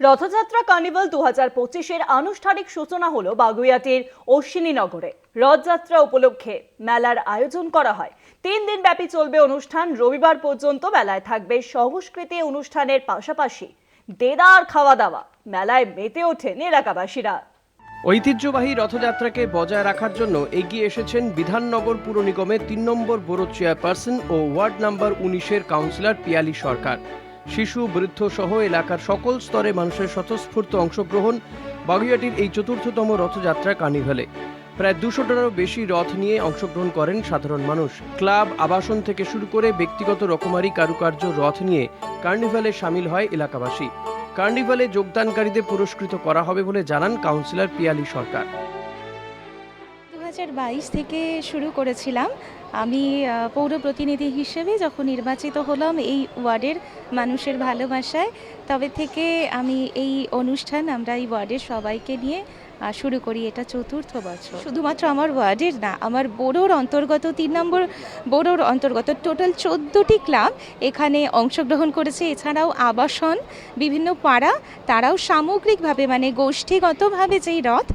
Rathyatra carnival দু হাজার পঁচিশের আনুষ্ঠানিক সূচনা হলো বাগুইয়াটির অশ্বিনীনগরে। রথযাত্রা উপলক্ষে মেলার আয়োজন করা হয়। তিন দিন ব্যাপী চলবে অনুষ্ঠান। রবিবার পর্যন্ত মেলায় থাকবে সংস্কৃতি অনুষ্ঠানের পাশাপাশি দেদার খাওয়া দাওয়া মেলায় মেতে ওঠেন এলাকাবাসীরা। ঐতিহ্যবাহী রথযাত্রাকে বজায় রাখার জন্য এগিয়ে এসেছেন বিধাননগর পুর নিগমের তিন নম্বর বোরো চেয়ারপারসন ও ওয়ার্ড নাম্বার উনিশের কাউন্সিলর পিয়ালি সরকার। শিশু, বৃদ্ধ সহ এলাকার সকল স্তরে মানুষের স্বতঃস্ফূর্ত অংশগ্রহণ বাগুইয়াটির এই চতুর্থতম রথযাত্রা কার্নিভালে। প্রায় দুশোটারও বেশি রথ নিয়ে অংশগ্রহণ করেন সাধারণ মানুষ। ক্লাব, আবাসন থেকে শুরু করে ব্যক্তিগত রকমারি কারুকার্য রথ নিয়ে কার্নিভালে সামিল হয় এলাকাবাসী। কার্নিভালে যোগদানকারীদের পুরস্কৃত করা হবে বলে জানান কাউন্সিলর পিয়ালি সরকার। থেকে শুরু করেছিলাম। আমি পৌর প্রতিনিধি হিসেবে যখন নির্বাচিত হলাম এই ওয়ার্ডের মানুষের ভালোবাসায়, তবে থেকে আমি এই অনুষ্ঠান, আমরা এই ওয়ার্ডের সবাইকে নিয়ে শুরু করি, এটা চতুর্থ বছর। শুধুমাত্র আমার ওয়ার্ডের না, আমার বোরোর অন্তর্গত, তিন নম্বর বোরোর অন্তর্গত, টোটাল চোদ্দোটি ক্লাব এখানে অংশগ্রহণ করেছে। এছাড়াও আবাসন, বিভিন্ন পাড়া, তারাও সামগ্রিকভাবে মানে গোষ্ঠীগতভাবে যেই রথ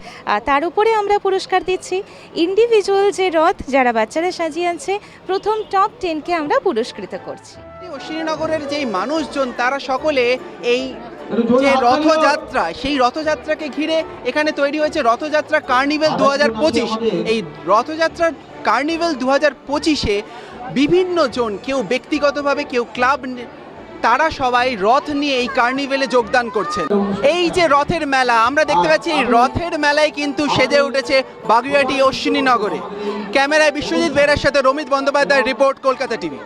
তার উপরে আমরা পুরস্কার দিচ্ছি। ইন্ডিভিজুয়াল যে রথ যারা বাচ্চারা সাজিয়ে আনছে, প্রথম টপ টেনকে আমরা পুরস্কৃত করছি। অশ্বিনীনগরের যেই মানুষজন, তারা সকলে এই যে রথযাত্রা সেই রথযাত্রাকে ঘিরে এখানে তৈরি হয়েছে রথযাত্রা কার্নিভেল দু হাজার পঁচিশ। এই রথযাত্রার কার্নিভেল দু হাজার পঁচিশে বিভিন্ন জন কেউ ব্যক্তিগতভাবে কেউ ক্লাব তারা সবাই রথ নিয়ে এই কার্নিভেলে যোগদান করছেন। এই যে রথের মেলা আমরা দেখতে পাচ্ছি এই রথের মেলায় কিন্তু সেজে উঠেছে বাগুইয়াটি অশ্বিনীনগরে। ক্যামেরায় বিশ্বজিৎ বেরার সাথে রমিত বন্দ্যোপাধ্যায় রিপোর্ট কলকাতা টিভি।